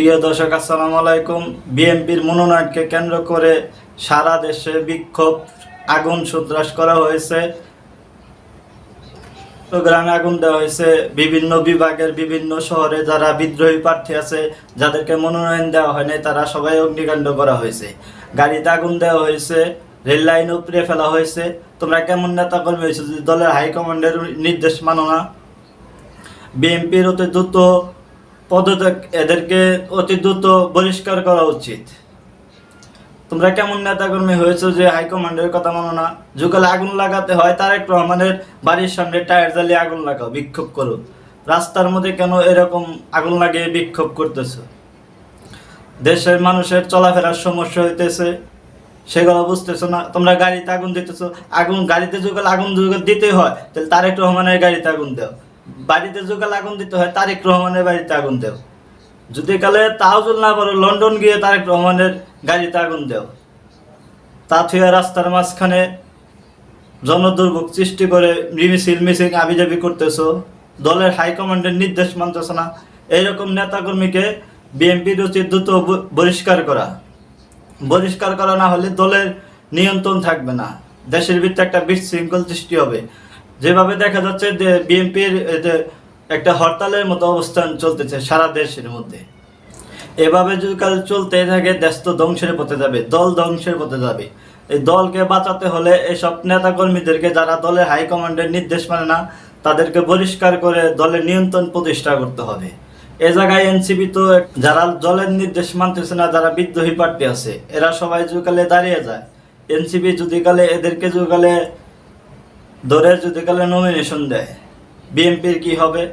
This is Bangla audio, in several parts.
প্রিয় দর্শক, আসসালামু আলাইকুম। বিএনপির মনোনয়নকে কেন্দ্র করে সারা দেশে বিক্ষোভ, আগুন সন্ত্রাস করা হয়েছে। গ্রামে আগুন দেওয়া হয়েছে। বিভিন্ন বিভাগের বিভিন্ন শহরে যারা বিদ্রোহী প্রার্থী আছে, যাদেরকে মনোনয়ন দেওয়া হয়নি, তারা সবাই অগ্নিকাণ্ড করা হয়েছে। গাড়িতে আগুন দেওয়া হয়েছে, রেল লাইন উপরে ফেলা হয়েছে। তোমরা কেমন নেতা কর্মী হয়েছে দলের হাইকমান্ডের নির্দেশ মানো না? বিএনপির অতি দ্রুত পদত্যাগ এদেরকে অতি দ্রুত বহিষ্কার করা উচিত। তোমরা কেমন নেতাকর্মী হয়েছে যে হাইকমান্ডের কথা মানো না? যুগালে আগুন লাগাতে হয়, তারেক রহমানের বাড়ির সামনে টায়ার জ্বালিয়ে আগুন লাগাও, বিক্ষোভ করো। রাস্তার মধ্যে কেন এরকম আগুন লাগিয়ে বিক্ষোভ করতেছো? দেশের মানুষের চলাফেরার সমস্যা হইতেছে, সেগুলো বুঝতেছো না? তোমরা গাড়িতে আগুন দিতেছো, আগুন, গাড়িতে যুগাল আগুন যুগাল দিতেই হয়, তাহলে তার তারেক রহমানের গাড়িতে আগুন দাও। বাড়িতে যুগাল আগুন দিতে হয়, তারেক রহমানের বাড়িতে আগুন দেও। যদি কালে তাহজুল না পারো, লন্ডন গিয়ে তারেক রহমানের গাড়িতে আগুন দেও। তা থুয়ে রাস্তার মাঝখানে জনদুর্ভোগ সৃষ্টি করে মিছিল মিছিল আবিজাবি করতেছো। দলের হাইকমান্ডের নির্দেশ মানতেছ না। এইরকম নেতাকর্মীকে বিএনপির উচিত দ্রুত বহিষ্কার করা। বহিষ্কার করা না হলে দলের নিয়ন্ত্রণ থাকবে না। দেশের ভিতরে একটা বিশৃঙ্খল সৃষ্টি হবে। যেভাবে দেখা যাচ্ছে যে বিএনপির একটা হরতালের মতো অবস্থান চলতেছে সারা দেশের মধ্যে। এভাবে যদি কাল চলতে থাকে, দেশ তো ধ্বংসের পথে যাবে, দল ধ্বংসের পথে যাবে। এই দলকে বাঁচাতে হলে এসব নেতা কর্মীদেরকে যারা দলের হাইকমান্ডের নির্দেশ মানে না, তাদেরকে বহিষ্কার করে দলের নিয়ন্ত্রণ প্রতিষ্ঠা করতে হবে। এ জায়গায় এনসিপি তো যারা দলের নির্দেশ মানতেছে না, যারা বিদ্রোহী প্রার্থী আছে, এরা সবাই যুগালে দাঁড়িয়ে যায়, এনসিপি যদি কালে, এদেরকে যুগালে ধরে যদি কালে নমিনেশন দেয় বিএনপির কি হবে?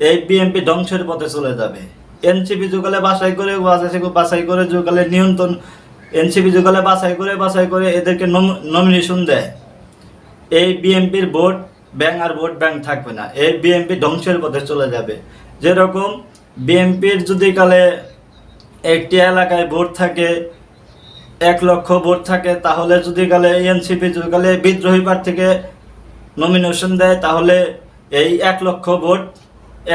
এই বিএনপি ধ্বংসের পথে চলে যাবে। এনসিপি যুগালে বাছাই করে বাছাই করে- যুগালে নিয়ন্ত্রণ এনসিপি যুগালে বাছাই করে বাছাই করে এদেরকে নমিনেশন দেয়। এই বিএনপির ভোট ব্যাংক আর ভোট ব্যাংক থাকবে না। এই বিএনপি ধ্বংসের পথে চলে যাবে। যেরকম বিএনপির যদি কালে একটি এলাকায় ভোট থাকে, এক লক্ষ ভোট থাকে, তাহলে যদি কালে এনসিপি যদি কালে বিদ্রোহী প্রার্থীকে নমিনেশন দেয়, তাহলে এই এক লক্ষ ভোট,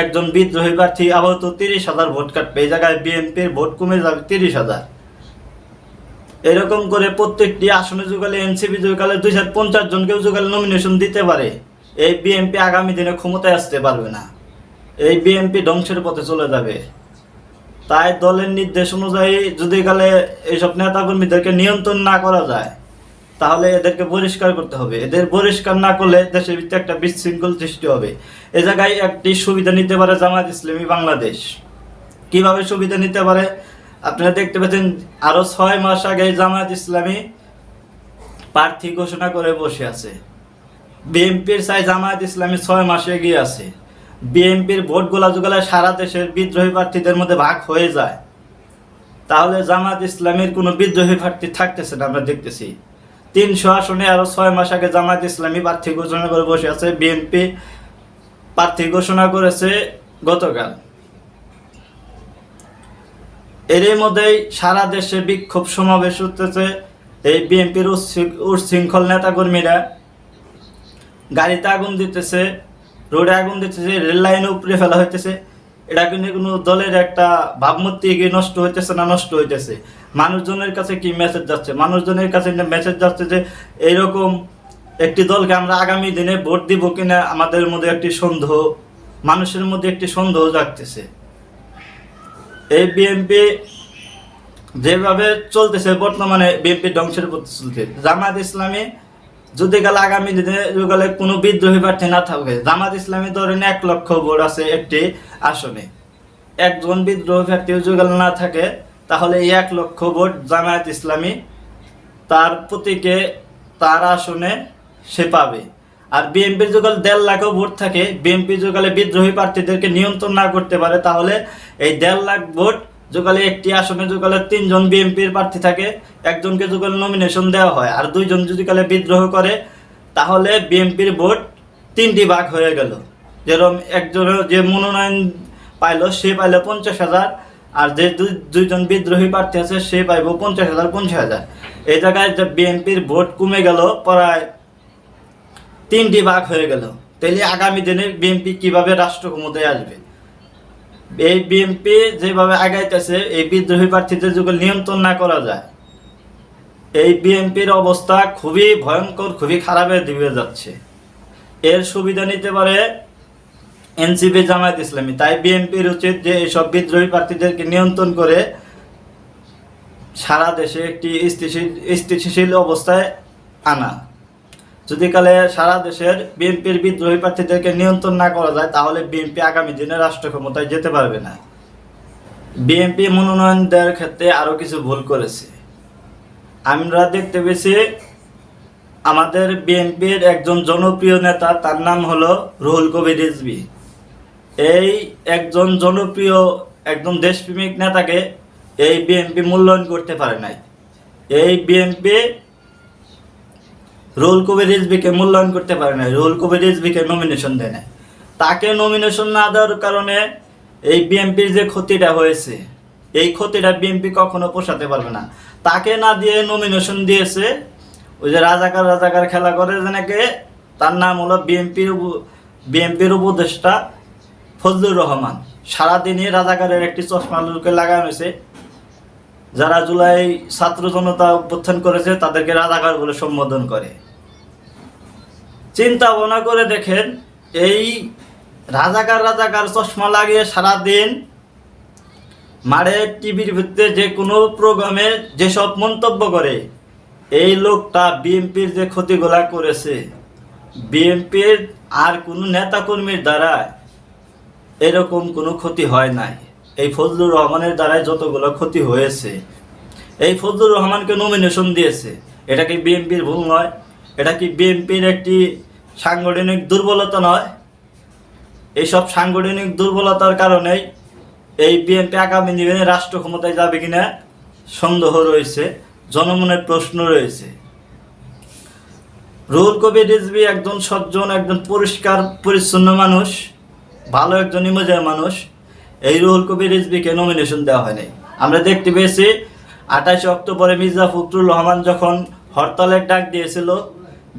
একজন বিদ্রোহী প্রার্থী আপাতত তিরিশ হাজার ভোট কাটবে। এই জায়গায় বিএনপির ভোট কমে যাবে তিরিশ হাজার। এরকম করে প্রত্যেকটি আসনে যুগালে এনসিপি যুগালে দুই হাজার পঞ্চাশ জনকেও যুগালে নমিনেশন দিতে পারে। এই বিএনপি আগামী দিনে ক্ষমতায় আসতে পারবে না। এই বিএনপি ধ্বংসের পথে চলে যাবে। তাই দলের নির্দেশ অনুযায়ী যদি কালে এইসব নেতাকর্মীদেরকে নিয়ন্ত্রণ না করা যায় তাহলে এদেরকে পরিষ্কার করতে হবে। এদের পরিষ্কার না করলে দেশের ভিতরে একটা বিশৃঙ্খল সৃষ্টি হবে। এ জায়গায় একটি সুবিধা নিতে পারে জামাত ইসলামী বাংলাদেশ। কীভাবে সুবিধা নিতে পারে? আপনারা দেখতে পাচ্ছেন, আরও ছয় মাস আগে জামাত ইসলামী প্রার্থী ঘোষণা করে বসে আছে। বিএনপির চাই জামায়াত ইসলামী ছয় মাসে এগিয়ে আছে। বিএনপির ভোট গোলা জুগালা সারা দেশের বিদ্রোহী প্রার্থীদের মধ্যে ভাগ হয়ে যায়। তাহলে জামাত ইসলামীর কোনো বিদ্রোহী প্রার্থী থাকতেছে না, আমরা দেখতেছি। তিনশো আসনে আরও ছয় মাস আগে জামাত ইসলামী প্রার্থী ঘোষণা করে বসে আছে, বিএনপি প্রার্থী ঘোষণা করেছে গতকাল। এরই মধ্যেই সারা দেশে বিক্ষোভ সমাবেশ হতেছে এই বিএনপির উচ্ছৃঙ্খল নেতাকর্মীরা। গাড়িতে আগুন দিতেছে, রোডে আগুন দিতেছে, রেল লাইনে উপরে ফেলা হইতেছে। এটা কিন্তু কোনো দলের একটা ভাবমূর্তি কি নষ্ট হইতেছে না নষ্ট হইতেছে? মানুষজনের কাছে কি মেসেজ যাচ্ছে? মানুষজনের কাছে মেসেজ যাচ্ছে যে, এইরকম একটি দলকে আমরা আগামী দিনে ভোট দিব কিনা আমাদের মধ্যে একটি সন্দেহ, মানুষের মধ্যে একটি সন্দেহ জাগতেছে। এই বিএনপি যেভাবে চলতেছে বর্তমানে বিএনপি ধ্বংসের পথে চলছে জামাত ইসলামী যদি গেলে আগামী দিনে গেলে কোনো বিদ্রোহী প্রার্থী না থাকবে, জামাত ইসলামী ধরেন এক লক্ষ ভোট আছে একটি আসনে। একজন বিদ্রোহী প্রার্থী যদি না থাকে, তাহলে এই এক লক্ষ ভোট জামায়াত ইসলামী তার প্রতীকে, তার আসনে সে পাবে। আর বিএনপির যুগল দেড় লাখও ভোট থাকে, বিএনপি যুগলে বিদ্রোহী প্রার্থীদেরকে নিয়ন্ত্রণ না করতে পারে, তাহলে এই দেড় লাখ ভোট যুগলে একটি আসনে যুগলে তিনজন বিএনপির প্রার্থী থাকে, একজনকে যুগলে নমিনেশন দেওয়া হয়, আর দুইজন যদি কালে বিদ্রোহ করে, তাহলে বিএনপির ভোট তিনটি ভাগ হয়ে গেল। যেরকম একজনের যে মনোনয়ন পাইলো, সে পাইল পঞ্চাশ হাজার, আর যে দুই- দুইজন বিদ্রোহী প্রার্থী আছে, সে পাইব পঞ্চাশ হাজার পঞ্চাশ হাজার। এই জায়গায় যে বিএনপির ভোট কমে গেল, প্রায় তিনটি ভাগ হয়ে গেল। তাহলে আগামী দিনে বিএনপি কীভাবে রাষ্ট্র ক্ষমতায় আসবে? এই বিএনপি যেভাবে আগাইতেছে, এই বিদ্রোহী প্রার্থীদের যুগে নিয়ন্ত্রণ না করা যায়, এই বিএনপির অবস্থা খুবই ভয়ঙ্কর, খুবই খারাপের দিকে যাচ্ছে। এর সুবিধা নিতে পারে এনসিপি জামায়াত ইসলামী। তাই বিএনপির উচিত যে এইসব বিদ্রোহী প্রার্থীদেরকে নিয়ন্ত্রণ করে সারা দেশে একটি স্থিতিশীল স্থিতিশীল অবস্থায় আনা। যদি কালে সারা দেশের বিএনপির বিদ্রোহী প্রার্থীদেরকে নিয়ন্ত্রণ না করা যায়, তাহলে বিএনপি আগামী দিনে রাষ্ট্র ক্ষমতায় যেতে পারবে না। বিএনপি মনোনয়ন দেওয়ার ক্ষেত্রে আরও কিছু ভুল করেছে। আমরা দেখতে পেয়েছি, আমাদের বিএনপির একজন জনপ্রিয় নেতা, তার নাম হলো রুহুল কবির রিজবি এই একজন জনপ্রিয়, একজন দেশপ্রেমিক নেতাকে এই বিএনপি মূল্যায়ন করতে পারে নাই। এই বিএনপি রুহুল কবির রিজভিকে মূল্যায়ন করতে পারে নাই রুহুল কবির রিজভিকে নমিনেশন দেয় নাই। তাকে নমিনেশন না দেওয়ার কারণে এই বিএনপির যে ক্ষতিটা হয়েছে, এই ক্ষতিটা বিএনপি কখনো পোষাতে পারবে না। তাকে না দিয়ে নমিনেশন দিয়েছে, ওই যে রাজাকার রাজাকার খেলা করে যেনাকে তার নাম হলো বিএনপির বিএনপির উপদেষ্টা ফজলুর রহমান। সারাদিনই রাজাকারের একটি চশমা লোকে লাগানো হয়েছে। যারা জুলাই ছাত্র জনতা অভ্যুত্থান করেছে, তাদেরকে রাজাকার বলে সম্বোধন করে। চিন্তা ভাবনা করে দেখেন, এই রাজাকার রাজাকার চশমা লাগিয়ে সারাদিন মারে টিভির ভিত্তিতে যে কোনো প্রোগ্রামে যেসব মন্তব্য করে, এই লোকটা বিএনপির যে ক্ষতিগুলা করেছে, বিএনপির আর কোনো নেতাকর্মীর দ্বারা এরকম কোনো ক্ষতি হয় নাই। এই ফজলুর রহমানের দ্বারাই যতগুলো ক্ষতি হয়েছে, এই ফজলুর রহমানকে নমিনেশন দিয়েছে। এটা কি বিএনপির ভুল নয়? এটা কি বিএনপির একটি সাংগঠনিক দুর্বলতা নয়। এইসব সাংগঠনিক দুর্বলতার কারণেই এই বিএনপি আগামী দিনে রাষ্ট্র ক্ষমতায় যাবে কিনা সন্দেহ রয়েছে জনমনের প্রশ্ন রয়েছে। রুহুল কবির রিজভি একজন সজ্জন, একজন পরিষ্কার, পরিচ্ছন্ন মানুষ, ভালো একজন ইমেজের মানুষ। এই রুহুল কবির রিজভিকে নমিনেশন দেওয়া হয়নি। আমরা দেখতে পেয়েছি আঠাশে অক্টোবরে মির্জা ফখরুল রহমান যখন হরতালের ডাক দিয়েছিল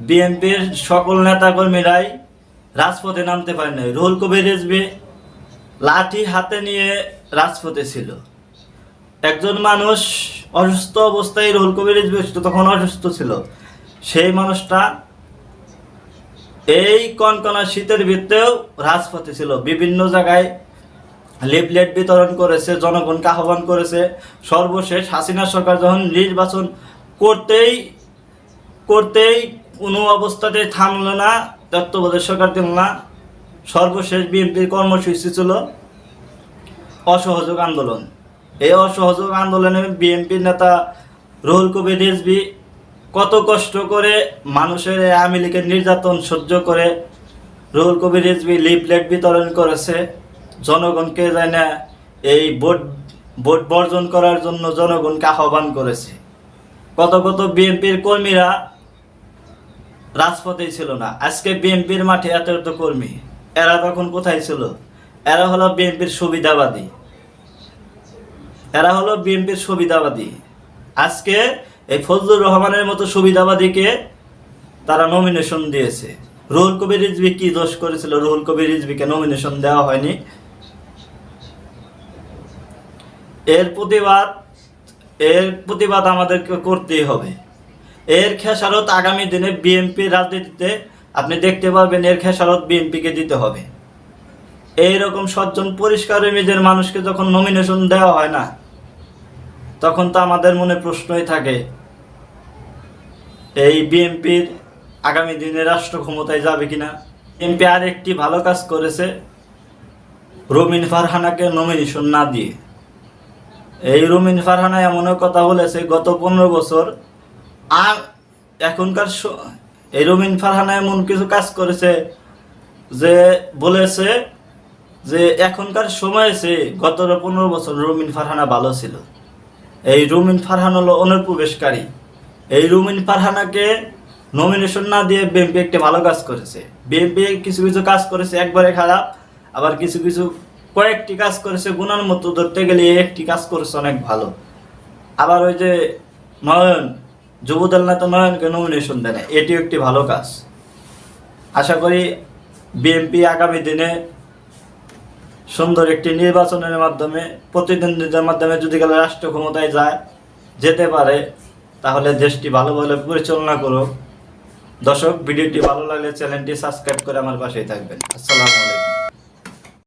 বিএনপির সকল নেতাকর্মীরাই রাজপথে নামতে পারে নাই। রুহুল কবির রিজভি লাঠি হাতে নিয়ে রাজপথে ছিল। একজন মানুষ অসুস্থ অবস্থায় রুহুল কবির রিজভি তখন অসুস্থ ছিল। সেই মানুষটা এই কনকনা শীতের ভিত্তেও রাজপথে ছিল। বিভিন্ন জায়গায় লিফলেট বিতরণ করেছে, জনগণকে আহ্বান করেছে। সর্বশেষ হাসিনা সরকার যখন নির্বাচন করতেই করতেই কোনো অবস্থাতে থামলো না, তত্ত্বাবধায়ক সরকার দিল না। সর্বশেষ বিএনপির কর্মসূচি ছিল অসহযোগ আন্দোলন। এই অসহযোগ আন্দোলনে বিএনপির নেতা রুহুল কবির রিজভি কত কষ্ট করে মানুষের আওয়ামী লীগের নির্যাতন সহ্য করে রুহুল কবির রিজভি লিফলেট বিতরণ করেছে। জনগণকে যায় না এই ভোট ভোট বর্জন করার জন্য জনগণকে আহ্বান করেছে। কত কত বিএনপির কর্মীরা রাজপথেই ছিল না। আজকে বিএনপির মাঠে এত এত কর্মী। এরা তখন কোথায় ছিল? এরা হলো বিএনপির সুবিধাবাদী। এরা হলো বিএনপির সুবিধাবাদী। আজকে এই ফজলুর রহমানের মতো সুবিধাবাদীকে তারা নমিনেশন দিয়েছে। রুহুল কবির রিজভি কি দোষ করেছিল? রুহুল কবির রিজভিকে নমিনেশন দেওয়া হয়নি। এর প্রতিবাদ এর প্রতিবাদ আমাদেরকে করতেই হবে। এর খেসারত আগামী দিনে বিএনপি রাজনীতিতে আপনি দেখতে পারবেন এর খেসারত বিএনপিকে দিতে হবে। এইরকম সজ্জন পরিষ্কার ইমেজের মানুষকে যখন নমিনেশন দেওয়া হয় না, তখন তো আমাদের মনে প্রশ্নই থাকে, এই বিএনপির আগামী দিনে রাষ্ট্র ক্ষমতায় যাবে কিনা? বিএনপি আর একটি ভালো কাজ করেছে, রমিন ফারহানাকে নমিনেশন না দিয়ে। এই রমিন ফারহানা এমনও কথা বলেছে, গত পনেরো বছর আর এখনকার এই রমিন ফারহানা এমন কিছু কাজ করেছে যে বলেছে যে এখনকার সময় সে গত পনেরো বছর রমিন ফারহানা ভালো ছিল। এই রুমিন ফারহান হলো অনুপ্রবেশকারী। এই রুমিন ফারহানাকে নমিনেশন না দিয়ে বিএনপি একটি ভালো কাজ করেছে। বিএনপি কিছু কিছু কাজ করেছে একবারে খারাপ, আবার কিছু কিছু কয়েকটি কাজ করেছে গুণার মতো ধরতে গেলে একটি কাজ করেছে অনেক ভালো। আবার ওই যে নয়ন যুবদল নেতা নয়নকে নমিনেশন দেয় না, এটিও একটি ভালো কাজ। আশা করি বিএনপি আগামী দিনে সুন্দর একটি নির্বাচনের মাধ্যমে প্রতিদ্বন্দ্বিতার মাধ্যমে যদি গেলে রাষ্ট্র ক্ষমতায় যায় যেতে পারে তাহলে দেশটি ভালোভাবে পরিচালনা করুক। দর্শক ভিডিওটি ভালো লাগলে চ্যানেলটি সাবস্ক্রাইব করে আমার পাশেই থাকবেন। আসসালামু আলাইকুম।